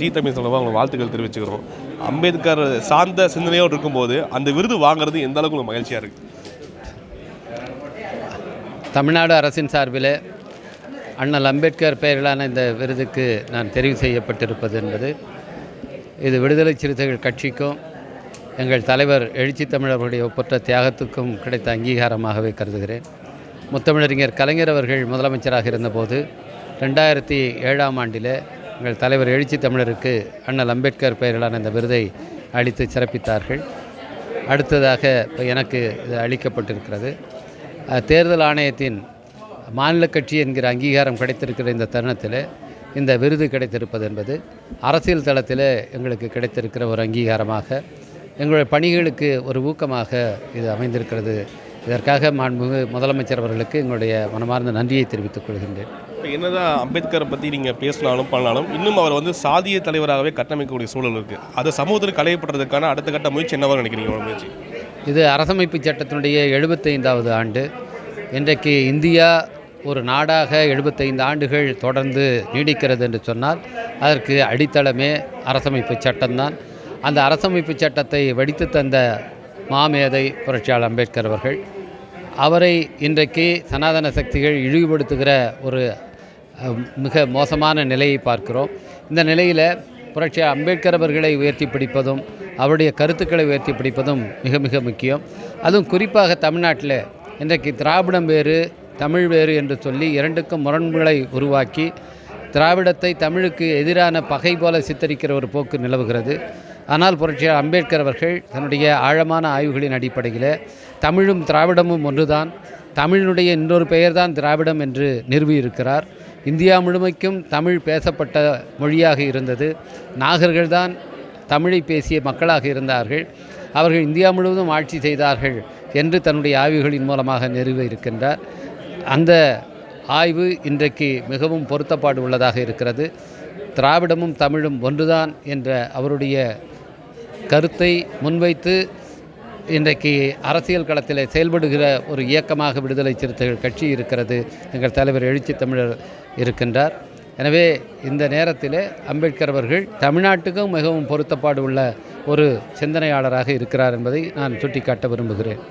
G Tamil சொல்லுவோம் அவங்களுக்கு வாழ்த்துக்கள் தெரிவிச்சுக்கிறோம். அம்பேத்கர் சார்ந்த சிந்தனையோடு இருக்கும்போது அந்த விருது வாங்குறது எந்த அளவுக்கு உங்களுக்கு மகிழ்ச்சியாக இருக்குது தமிழ்நாடு அரசின் சார்பில் அண்ணல் அம்பேத்கர் பெயரிலான இந்த விருதுக்கு நான் தெரிவு செய்யப்பட்டிருப்பது என்பது இது விடுதலை சிறுத்தைகள் கட்சிக்கும் எங்கள் தலைவர் எழுச்சி தமிழர்களுடைய ஒப்பற்ற தியாகத்துக்கும் கிடைத்த அங்கீகாரமாகவே கருதுகிறேன். முத்தமிழறிஞர் கலைஞர் அவர்கள் முதலமைச்சராக இருந்தபோது ரெண்டாயிரத்தி ஏழாம் ஆண்டில் எங்கள் தலைவர் எழுச்சி தமிழருக்கு அண்ணல் அம்பேத்கர் பெயரிலான இந்த விருதை அளித்து சிறப்பித்தார்கள். அடுத்ததாக இப்போ எனக்கு இது அளிக்கப்பட்டிருக்கிறது. தேர்தல் ஆணையத்தின் மாநில கட்சி என்கிற அங்கீகாரம் கிடைத்திருக்கிற இந்த தருணத்தில் இந்த விருது கிடைத்திருப்பது என்பது அரசியல் தளத்தில் எங்களுக்கு கிடைத்திருக்கிற ஒரு அங்கீகாரமாக எங்களுடைய பணிகளுக்கு ஒரு ஊக்கமாக இது அமைந்திருக்கிறது. இதற்காக மாண்புமிகு முதலமைச்சர் அவர்களுக்கு எங்களுடைய மனமார்ந்த நன்றியை தெரிவித்துக் கொள்கின்றேன். என்னதான் அம்பேத்கரை பற்றி நீங்கள் பேசினாலும் பண்ணாலும் இன்னும் அவர் வந்து சாதிய தலைவராகவே கட்டமைக்கக்கூடிய சூழல் இருக்குது அதை சமூகத்தில் களையப்படுறதுக்கான அடுத்த கட்ட முயற்சி என்னவாக நினைக்கிறீங்க முயற்சி? இது அரசமைப்பு சட்டத்தினுடைய எழுபத்தைந்தாவது ஆண்டு. இன்றைக்கு இந்தியா ஒரு நாடாக எழுபத்தைந்து ஆண்டுகள் தொடர்ந்து நீடிக்கிறது என்று சொன்னால் அதற்கு அடித்தளமே அரசமைப்பு சட்டம்தான். அந்த அரசமைப்பு சட்டத்தை வடித்து தந்த மாமேதை புரட்சியாளர் அம்பேத்கர் அவர்கள் அவரை இன்றைக்கு சனாதன சக்திகள் இழிவுபடுத்துகிற ஒரு மிக மோசமான நிலையை பார்க்கிறோம். இந்த நிலையில் புரட்சி அம்பேத்கர் அவர்களை உயர்த்தி பிடிப்பதும் அவருடைய கருத்துக்களை உயர்த்தி பிடிப்பதும் மிக மிக முக்கியம். அதுவும் குறிப்பாக தமிழ்நாட்டில் இன்றைக்கு திராவிடம் வேறு தமிழ் வேறு என்று சொல்லி இரண்டுக்கும் முரண்களை உருவாக்கி திராவிடத்தை தமிழுக்கு எதிரான பகை போல சித்தரிக்கிற ஒரு போக்கு நிலவுகிறது. ஆனால் புரட்சியாளர் அம்பேத்கர் அவர்கள் தன்னுடைய ஆழமான ஆய்வுகளின் அடிப்படையில் தமிழும் திராவிடமும் ஒன்றுதான். தமிழினுடைய இன்னொரு பெயர்தான் திராவிடம் என்று நிறுவியிருக்கிறார். இந்தியா முழுமைக்கும் தமிழ் பேசப்பட்ட மொழியாக இருந்தது. நாகர்கள்தான் தமிழை பேசிய மக்களாக இருந்தார்கள். அவர்கள் இந்தியா முழுவதும் ஆட்சி செய்தார்கள் என்று தன்னுடைய ஆய்வுகளின் மூலமாக நிறுவ இருக்கின்றார். அந்த ஆய்வு இன்றைக்கு மிகவும் பொருத்தப்பாடு உள்ளதாக இருக்கிறது. திராவிடமும் தமிழும் ஒன்றுதான் என்ற அவருடைய கருத்தை முன்வைத்து இன்றைக்கு அரசியல் களத்தில் செயல்படுகிற ஒரு இயக்கமாக விடுதலை சிறுத்தைகள் கட்சி இருக்கிறது. எங்கள் தலைவர் எழுச்சி தமிழர் இருக்கின்றார். எனவே இந்த நேரத்தில் அம்பேத்கர் அவர்கள் தமிழ்நாட்டுக்கும் மிகவும் பொருத்தப்பாடு உள்ள ஒரு சிந்தனையாளராக இருக்கிறார் என்பதை நான் சுட்டிக்காட்ட விரும்புகிறேன்.